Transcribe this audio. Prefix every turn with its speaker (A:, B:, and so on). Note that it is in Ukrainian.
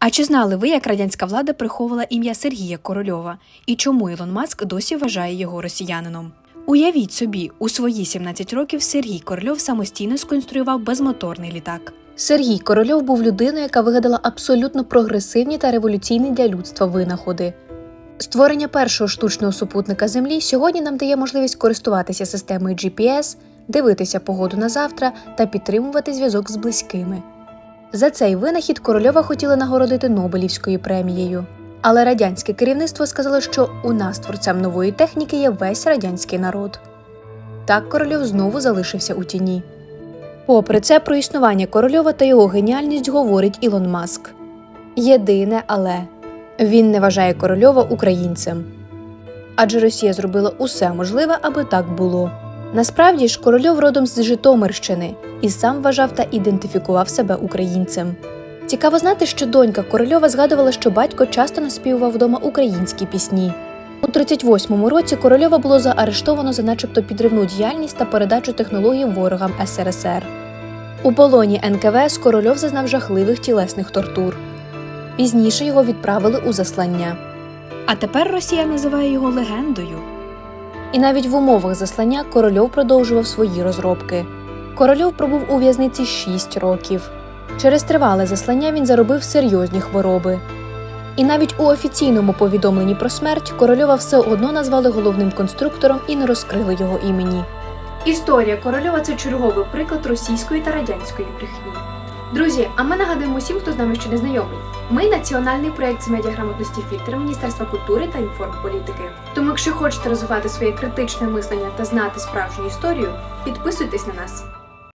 A: А чи знали ви, як радянська влада приховувала ім'я Сергія Корольова і чому Ілон Маск досі вважає його росіянином? Уявіть собі, у свої 17 років Сергій Корольов самостійно сконструював безмоторний літак. Сергій Корольов був людиною, яка вигадала абсолютно прогресивні та революційні для людства винаходи. Створення першого штучного супутника Землі сьогодні нам дає можливість користуватися системою GPS, дивитися погоду на завтра та підтримувати зв'язок з близькими. За цей винахід Корольова хотіли нагородити Нобелівською премією. Але радянське керівництво сказало, що у нас творцем нової техніки є весь радянський народ. Так Корольов знову залишився у тіні. Попри це, про існування Корольова та його геніальність говорить Ілон Маск. Єдине, але він не вважає Корольова українцем. Адже Росія зробила усе можливе, аби так було. Насправді ж, Корольов родом з Житомирщини і сам вважав та ідентифікував себе українцем. Цікаво знати, що донька Корольова згадувала, що батько часто наспівував вдома українські пісні. У 38-му році Корольова було заарештовано за начебто підривну діяльність та передачу технологій ворогам СРСР. У полоні НКВС Корольов зазнав жахливих тілесних тортур. Пізніше його відправили у заслання. А тепер Росія називає його легендою. І навіть в умовах заслання Корольов продовжував свої розробки. Корольов пробув у в'язниці 6 років. Через тривале заслання він заробив серйозні хвороби. І навіть у офіційному повідомленні про смерть Корольова все одно назвали головним конструктором і не розкрили його імені. Історія Корольова це черговий приклад російської та радянської брехні. Друзі, а ми нагадуємо усім, хто з нами ще не знайомий. Ми національний проект з медіаграмотності фільтр Міністерства культури та інформполітики. Тому, якщо хочете розвивати своє критичне мислення та знати справжню історію, підписуйтесь на нас.